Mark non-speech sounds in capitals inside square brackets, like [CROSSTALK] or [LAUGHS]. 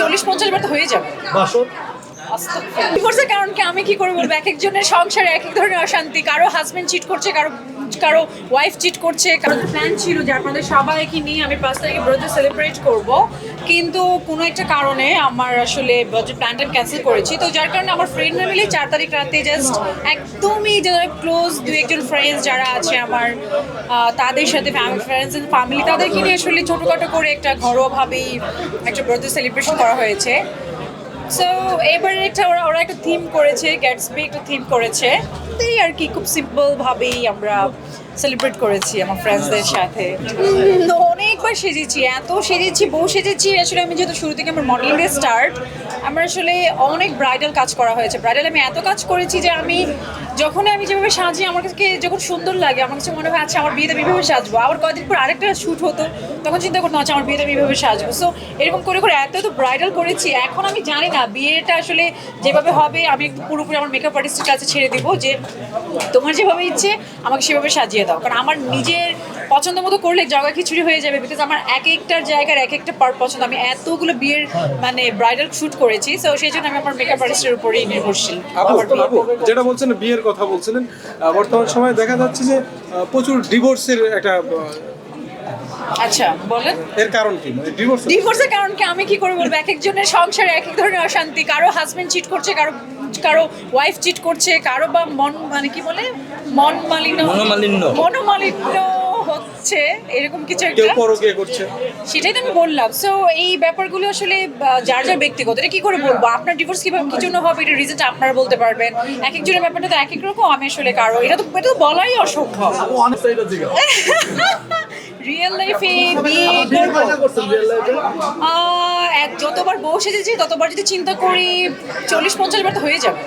চল্লিশ পঞ্চাশ বার তো হয়ে যাবে। বাসন কারণ কি আমি কি করব বলব? এক একজনের সংসারে এক এক ধরনের অশান্তি। কারও হাজবেন্ড চিট করছে কারও কারও ওয়াইফ চিট করছে, কারও প্ল্যান ছিল যে আপনাদের সবাইকে নিয়ে আমি পাঁচ তারিখে বার্থডে সেলিব্রেট করব। কিন্তু কোনো একটা কারণে আমার আসলে প্ল্যানটা ক্যান্সেল করেছি। তো যার কারণে আমার ফ্রেন্ডরা মিলে চার তারিখ রাতে জাস্ট একদমই যারা ক্লোজ দু একজন ফ্রেন্ডস যারা আছে আমার তাদের সাথে ফ্রেন্ডস এন্ড ফ্যামিলি তাদেরকে নিয়ে আসলে ছোটোখাটো করে একটা ঘরোয়াভাবেই একটা বার্থডে সেলিব্রেশন করা হয়েছে। সো এবারে একটা ওরা ওরা একটা থিম করেছে গ্যাটসবি একটা থিম করেছে। এই আর কি খুব সিম্পল ভাবেই আমরা সেলিব্রেট করেছি আমার ফ্রেন্ডসদের সাথে। অনেকবার সেজেছি এত সেজেছি বউ সেজেছি। আসলে আমি যেহেতু শুরু থেকে আমার মডেলিং স্টার্ট আমার আসলে অনেক ব্রাইডাল কাজ করা হয়েছে। ব্রাইডাল আমি এত কাজ করেছি যে আমি যখন আমি যেভাবে সাজি আমার কাছে যখন সুন্দর লাগে আমার কাছে মনে হয় আচ্ছা আমার বিয়েতে এইভাবে সাজবো। আবার কয়েকদিন পর আরেকটা শ্যুট হতো তখন চিন্তা করতাম আচ্ছা আমার বিয়েতে আমি এইভাবে সাজবো। সো এরকম করে করে এত তো ব্রাইডাল করেছি। এখন আমি জানি না বিয়েটা আসলে যেভাবে হবে আমি একটু পুরোপুরি আমার মেকআপ আর্টিস্টের কাছে ছেড়ে দিব যে তোমার যেভাবে ইচ্ছে আমাকে সেভাবে সাজিয়ে দাও। কারণ আমার নিজের পছন্দ মতো করলে জগা খিচুড়ি হয়ে যাবে বিকজ আমার এক একটার জায়গার এক একটা পার্ট পছন্দ। আমি এতগুলো বিয়ের মানে ব্রাইডাল শ্যুট করেছি সো সেই জন্য আমি আমার মেকআপ আর্টিস্টের উপরেই নির্ভরশীল। যেটা বলছেন বিয়ের কথা বলছিলেন বর্তমান সময়ে দেখা যাচ্ছে যে প্রচুর ডিভোর্সের একটা আচ্ছা বলেন। এর কারণ কি? ডিভোর্স ডিভোর্সের কারণ কি? আমি কি করে বলব? এক একজনের সংসারে এক এক ধরনের অশান্তি। কারও হাজবেন্ড চিট করছে কারও কারও ওয়াইফ চিট করছে কারও বা মন মানে কি বলে? মন মালিন্য মনোমালিন্য। মনোমালিন্য হচ্ছে এরকম কিছু কেউ একটা পরকে করছে। সেটাই তো আমি বললাম। সো এই ব্যাপারগুলো আসলে যার যার ব্যক্তিগত এটা কি করে বলব? আপনার ডিভোর্স কীভাবে কি জন্য হবে? এটা রিজনটা আপনারা বলতে পারবেন। এক একজনের ব্যাপারটা তো এক এক রকম আমি আসলে কারও এটা তো এটা তো বলাই অসম্ভব। [LAUGHS] রিয়েল লাইফে বিয়ে এক যতবার বউ সেজেছি ততবার যদি চিন্তা করি চল্লিশ পঞ্চাশ বার তো হয়ে যাবে।